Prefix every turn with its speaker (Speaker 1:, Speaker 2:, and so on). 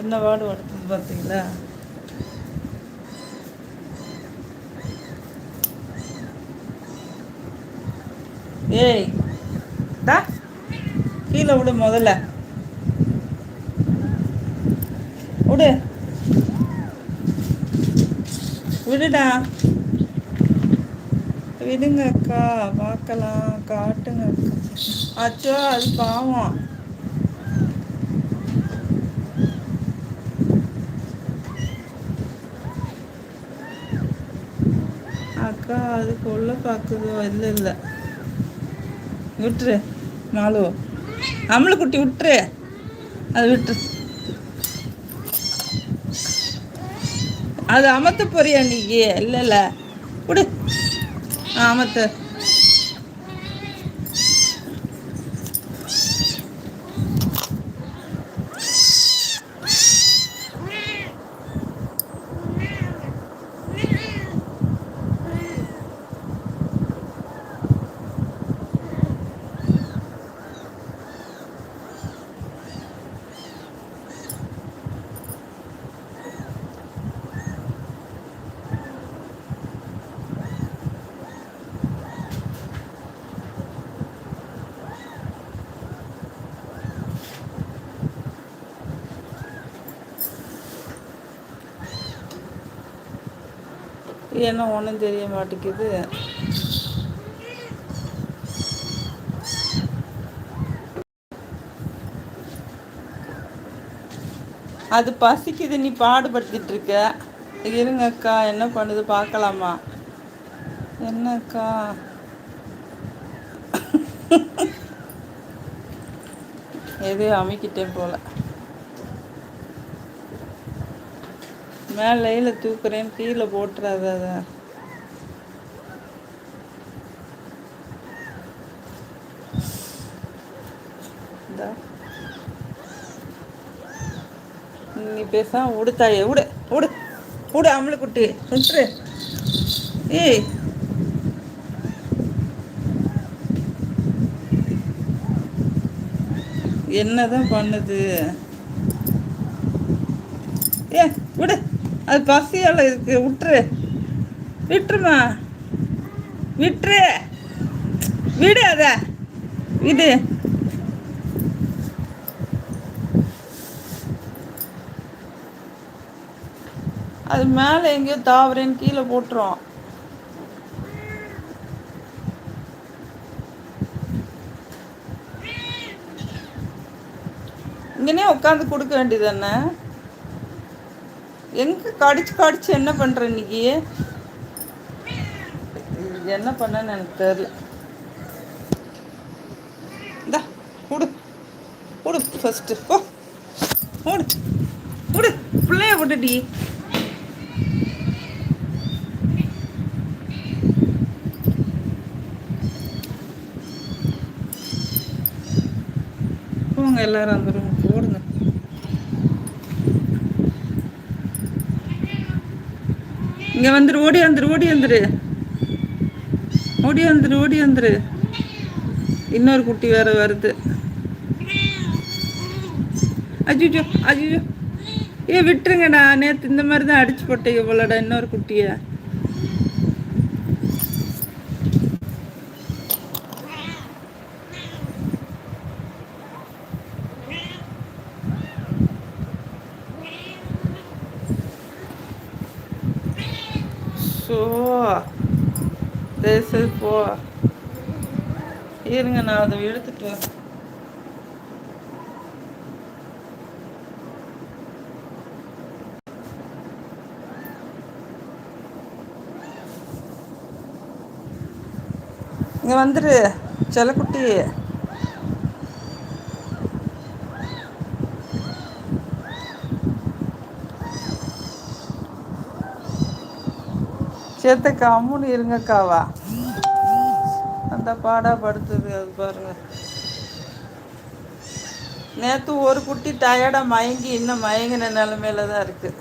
Speaker 1: என்ன வாடு படுத்துது பார்த்தீங்களா? ஏய் தா கீழே விடு முதல்ல. விடு. விடுடா. விடுங்க அக்கா பார்க்கலாம் காட்டுங்க அக்கா அச்சோ அது பாவம். அக்கா அதுக்கு உள்ள பார்க்குதோ இல்லை இல்லை. விட்டுரு. மாலு. அம்மளை குட்டி விட்டுரு. அது விட்டுரு. அது அமர்த்த போறியா நீ? இல்லை இல்லை. விடு. அமர்த்த. என்ன ஒன்றும் தெரிய மாட்டேங்குது. அது பசிக்குது நீ பாடுபடுத்திட்டு இருக்க. இருங்கக்கா என்ன பண்ணுது பார்க்கலாமா? என்னக்கா? எதையும் அமைக்கிட்டேன் போல. மேலையில் தூக்குறேன் கீழே போட்டுறாத அதை. நீ பேசாம உடுத்தாயே உடு உடு உடு அம்மளு குட்டி விட்டுரு ஏய். என்னதான் பண்ணுது? ஏ விடு. அது பசியால் இருக்கு. விட்டுரு. விட்டுருமா. விட்டுரு. விடு அத. விடு. அது மேலே எங்கேயோ தாவரேன்னு கீழே போட்டுரும். இங்கனே உட்காந்து கொடுக்க வேண்டியது என்ன? எங்கே கடிச்சு கடிச்சு என்ன பண்ணுற இன்னைக்கு? என்ன பண்ணன்னு எனக்கு தெரியல. இந்தா கொடு கொடு ஃபஸ்ட்டு போ. ஓடு விடு பிள்ளைய விட்டுடி. போங்க எல்லாரும் வந்துடும் இங்க வந்துரு ஓடி வந்துரு ஓடி வந்துரு. ஓடி வந்துரு ஓடி வந்துரு. இன்னொரு குட்டி வேற வருது. அஜிஜோ அஜிஜோ. ஏ விட்டுருங்கடா. நேற்று இந்த மாதிரி தான் அடிச்சு போட்டேன் இவ்வளோடா இன்னொரு குட்டியை. ஸோ தயவுசெய்து போ இருங்க நான் அதை எடுத்துட்டு இங்கே வந்துரு செல்லக்குட்டி. சேத்தக்கா அம்முன்னு இருங்கக்காவா அந்த பாடா படுத்துது அது பாருங்க. நேற்று ஒரு குட்டி டயர்டாக மயங்கி இன்னும் மயங்கின நிலமையில தான் இருக்குது